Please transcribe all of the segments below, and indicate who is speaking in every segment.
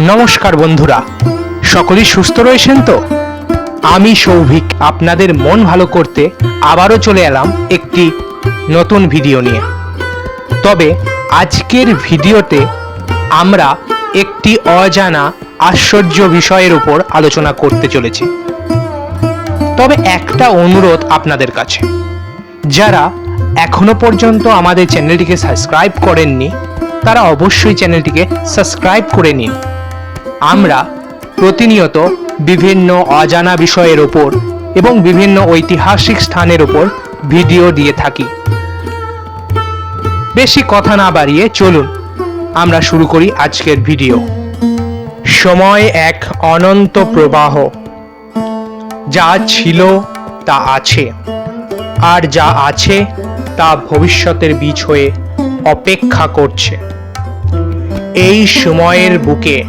Speaker 1: নমস্কার বন্ধুরা, সকলেই সুস্থ রয়েছেন তো? আমি সৌভিক, আপনাদের মন ভালো করতে আবারও চলে এলাম একটি নতুন ভিডিও নিয়ে। তবে আজকের ভিডিওতে আমরা একটি অজানা আশ্চর্য বিষয়ের উপর আলোচনা করতে চলেছি। তবে একটা অনুরোধ আপনাদের কাছে। যারা এখনও পর্যন্ত আমাদের চ্যানেলটিকে সাবস্ক্রাইব করেননি, তারা অবশ্যই চ্যানেলটিকে সাবস্ক্রাইব করে নিন। আমরা প্রতিনিয়ত বিভিন্ন অজানা বিষয়ের ওপর এবং বিভিন্ন ঐতিহাসিক স্থানের ওপর ভিডিও দিয়ে থাকি। বেশি কথা না বাড়িয়ে চলুন, আমরা শুরু করি আজকের ভিডিও। সময় এক অনন্ত প্রবাহ। যা ছিল, তা আছে। আর যা আছে, তা ভবিষ্যতের বীজ হয়ে অপেক্ষা করছে। এই সময়ের বুকে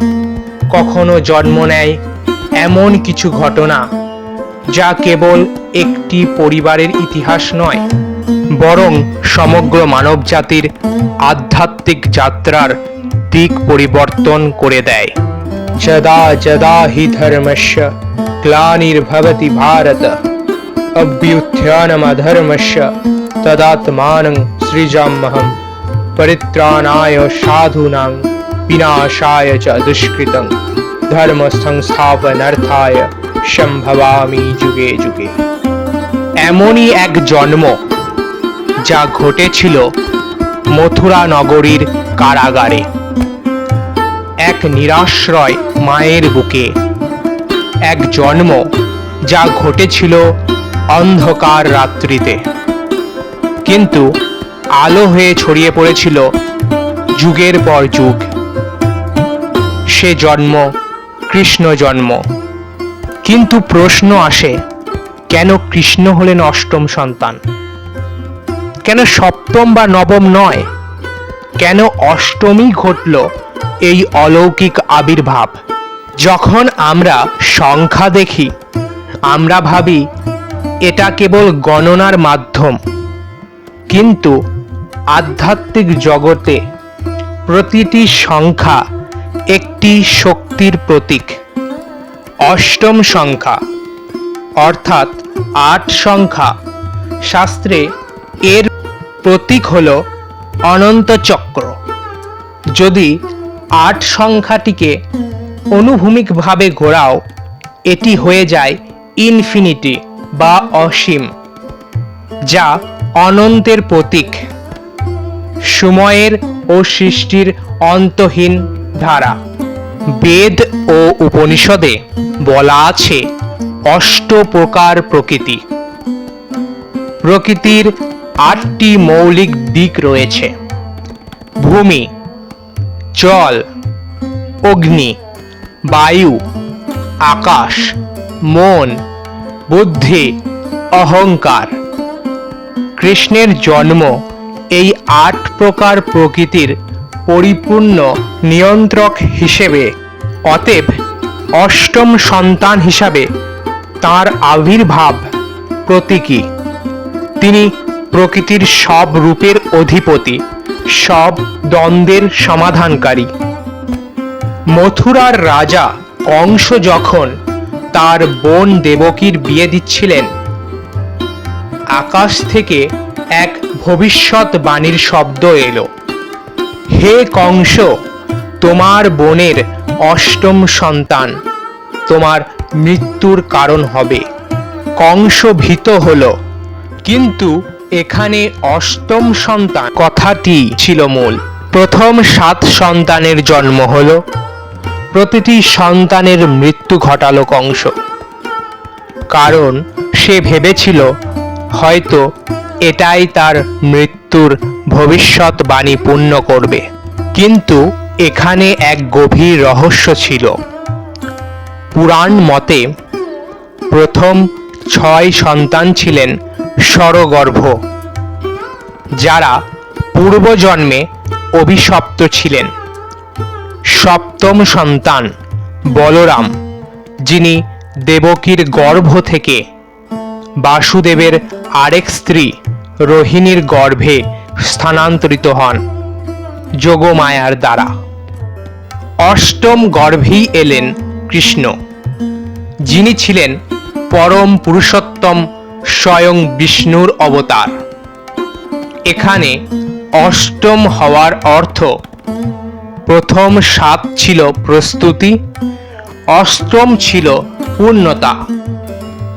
Speaker 1: কখনো জন্ম নেয় এমন কিছু ঘটনা যা কেবল একটি পরিবারের ইতিহাস নয়, বরং সমগ্র মানব জাতির আধ্যাত্মিক যাত্রার দিক পরিবর্তন করে দেয়। যদা যদা হি ধর্মস্য ক্লানির্ভবতি ভারত অভ্যুত্থানমধর্মস্য তদাত্মানং সৃজাম্যহম, পরিত্রাণায় সাধুনাং। विनाशाय च दुष्कृतं ধর্মসংস্থাপনার্থায় সম্ভবামি যুগে যুগে এমনই এক জন্ম যা ঘটেছিল মথুরা নগরীর কারাগারে এক নিরাশ্রয় মায়ের বুকে এক জন্ম যা ঘটেছিল অন্ধকার রাত্রিতে কিন্তু আলো হয়ে ছড়িয়ে পড়েছিল যুগের পর যুগ সে জন্ম, কৃষ্ণ জন্ম। কিন্তু প্রশ্ন আসে, কেন কৃষ্ণ হলেন অষ্টম সন্তান? কেন সপ্তম বা নবম নয়? কেন অষ্টমী ঘটল এই অলৌকিক আবির্ভাব? যখন আমরা সংখ্যা দেখি, আমরা ভাবি, এটা কেবল গণনার মাধ্যম। কিন্তু আধ্যাত্মিক জগতে প্রতিটি সংখ্যা একটি শক্তির প্রতীক। অষ্টম সংখ্যা, অর্থাৎ আট সংখ্যা। শাস্ত্রে এর প্রতীক হল অনন্ত চক্র। যদি আট সংখ্যাটিকে অনুভূমিকভাবে ঘোরাও, এটি হয়ে যায় ইনফিনিটি বা অসীম, যা অনন্তের প্রতীক। সময়ের ও সৃষ্টির অন্তহীন ধারা। বেদ ও উপনিষদে বলা আছে অষ্ট প্রকার প্রকৃতি। প্রকৃতির আটটি মৌলিক দিক রয়েছে। ভূমি, জল, অগ্নি, বায়ু, আকাশ, মন, বুদ্ধি, অহংকার। কৃষ্ণের জন্ম এই আট প্রকার প্রকৃতির পরিপূর্ণ নিয়ন্ত্রক হিসেবে, অতএব অষ্টম সন্তান হিসাবে তার আবির্ভাব প্রতীকী। তিনি প্রকৃতির সব রূপের অধিপতি, সব দ্বন্দ্বের সমাধানকারী। মথুরার রাজা কংস যখন তার বোন দেবকীর বিয়ে দিচ্ছিলেন, আকাশ থেকে এক ভবিষ্যৎ বাণীর শব্দ এলো। হে কংস, তোমার বোনের অষ্টম সন্তান, তোমার মৃত্যুর কারণ হবে। কংস ভীত হলো, কিন্তু এখানে অষ্টম সন্তান কথাটি ছিল মূল। প্রথম সাত সন্তানের জন্ম হলো, প্রতিটি সন্তানের মৃত্যু ঘটালো কংস। কারণ সে ভেবেছিল, হয়তো এটাই তার মৃত্যুর ভবিষ্যৎবাণী পূর্ণ করবে। কিন্তু এখানে এক গভীর রহস্য ছিল। পুরাণ মতে প্রথম ছয় সন্তান ছিলেন স্বরগর্ভ, যারা পূর্বজন্মে অভিশপ্ত ছিলেন। সপ্তম সন্তান বলরাম, যিনি দেবকীর গর্ভ থেকে বাসুদেবের আরেক স্ত্রী রোহিণীর গর্ভে স্থানান্তরিত হন যোগমায়ার দ্বারা। অষ্টম গর্ভেই এলেন কৃষ্ণ। যিনি ছিলেন পরম পুরুষোত্তম স্বয়ং বিষ্ণুর অবতার। এখানে অষ্টম হওয়ার অর্থ, প্রথম সাত ছিল প্রস্তুতি, অষ্টম ছিল পূর্ণতা।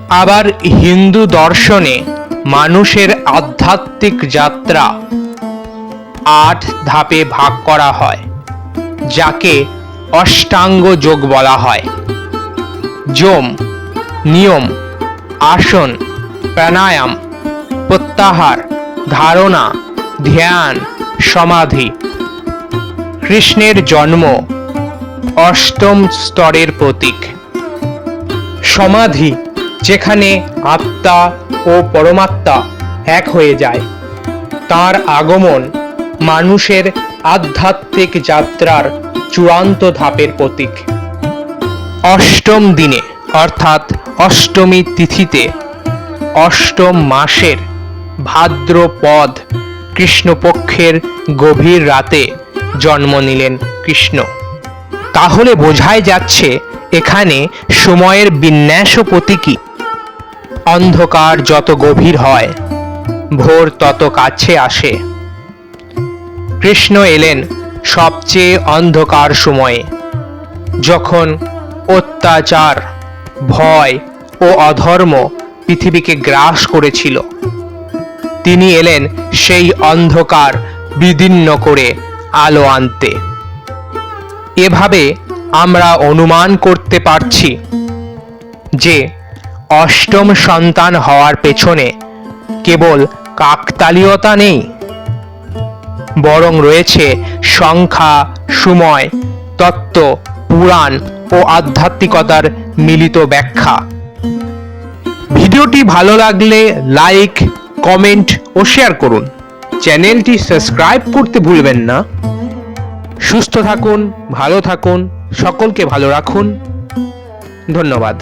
Speaker 1: আবার হিন্দু দর্শনে মানুষের আধ্যাত্মিক যাত্রা আট ধাপে ভাগ করা হয়, যাকে অষ্টাঙ্গ যোগ বলা হয়। যোম, নিয়ম, আসন, প্রাণায়াম, প্রত্যাহার, ধারণা, ধ্যান, সমাধি। কৃষ্ণের জন্ম অষ্টম স্তরের প্রতীক। সমাধি, যেখানে আত্মা ও পরমাত্মা এক হয়ে যায়। তার আগমন মানুষের আধ্যাত্মিক যাত্রার চূড়ান্ত ধাপের প্রতীক। অষ্টম দিনে, অর্থাৎ অষ্টমী তিথিতে, অষ্টম মাসের ভাদ্রপদ কৃষ্ণপক্ষের গভীর রাতে জন্ম নিলেন কৃষ্ণ। তাহলে বোঝাই যাচ্ছে এখানে সময়ের বিন্যাস প্রতীকী অন্ধকার যত গভীর হয়, ভোর তত কাছে আসে। কৃষ্ণ এলেন সবচেয়ে অন্ধকার সময়ে, যখন অত্যাচার, ভয় ও অধর্ম পৃথিবীকে গ্রাস করেছিল। তিনি এলেন সেই অন্ধকার বিদীর্ণ করে আলো আনতে। এভাবে আমরা অনুমান করতে পারছি যে অষ্টম সন্তান হওয়ার পেছনে কেবল কাকতালীয়তা নেই, বরং রয়েছে সংখ্যা, সময়, তত্ত্ব, পুরাণ ও আধ্যাত্মিকতার মিলিত ব্যাখ্যা। ভিডিওটি ভালো লাগলে লাইক, কমেন্ট ও শেয়ার করুন। চ্যানেলটি সাবস্ক্রাইব করতে ভুলবেন না। সুস্থ থাকুন, ভালো থাকুন, সকলকে ভালো রাখুন। ধন্যবাদ।